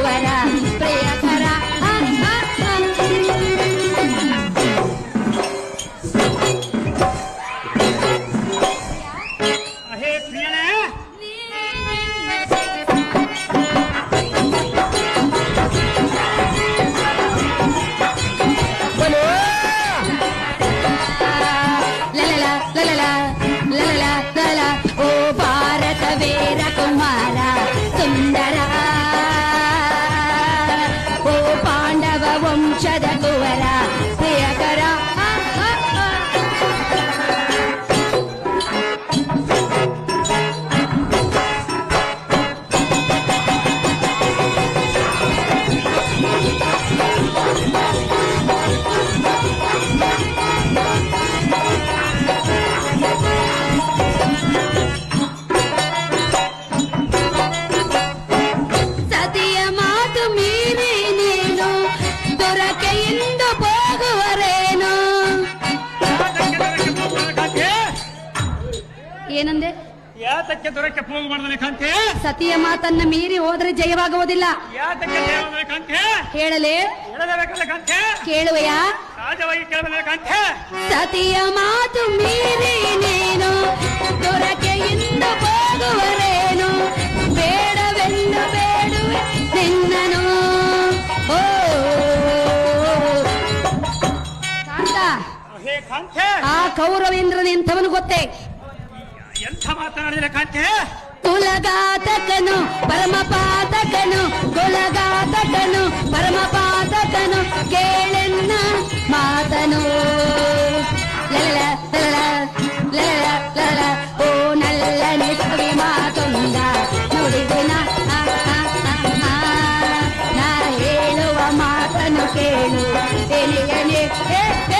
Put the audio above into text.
buena. puxada boa ಏನಂದೆ? ಯಾತಕ್ಕೆ ಮಾಡಿದ್ರೆ ಕಂತೆ? ಸತಿಯ ಮಾತನ್ನ ಮೀರಿ ಹೋದ್ರೆ ಜಯವಾಗುವುದಿಲ್ಲ. ಯಾತಕ್ಕೆ ಕಂತೆ? ಹೇಳಲೇ? ಹೇಳಲೇಬೇಕಲ್ಲ ಕಂತೆ? ಕೇಳುವೆಯ? ಸಹಜವಾಗಿ ಕೇಳಬೇಕಲ್ಲ ಕಂತೆ? ಸತಿಯ ಮಾತು ಮೀರಿ ನೀನು ದೊರಕೆಯಿಂದ ಹೋಗುವರೇನು? ಬೇಡವೆಂದು ಬೇಡುವೆ ನಿನ್ನನು ಓ ಕಾಂತ. ಕಂತೆ! ಆ ಕೌರವೇಂದ್ರನ ಎಂಥವನು ಗೊತ್ತೇ? ಎಂಥ ಮಾತನಾಡಿದ್ರೆ ಕಂತೆ ಕುಲಘಾತಕನು ಪರಮಪಾತಕನು ಕುಲಘಾತಕನು ಪರಮಪಾತಕನು ಕೇಳೆನ್ನ ಮಾತನು ಲಲಲ, ಲಲಲ, ಲಲಲ, ಲಲಲ. ಓ ನಲ್ಲ ನಿಷ್ಕವಿ ಮಾತೊಂದ ನುಡಿದಿನ ಆ, ಆ, ಆ, ಆ. ನಾ ಹೇಳುವ ಮಾತನ್ನು ಕೇಳು ಎನೆ ಎನೆ ಏ,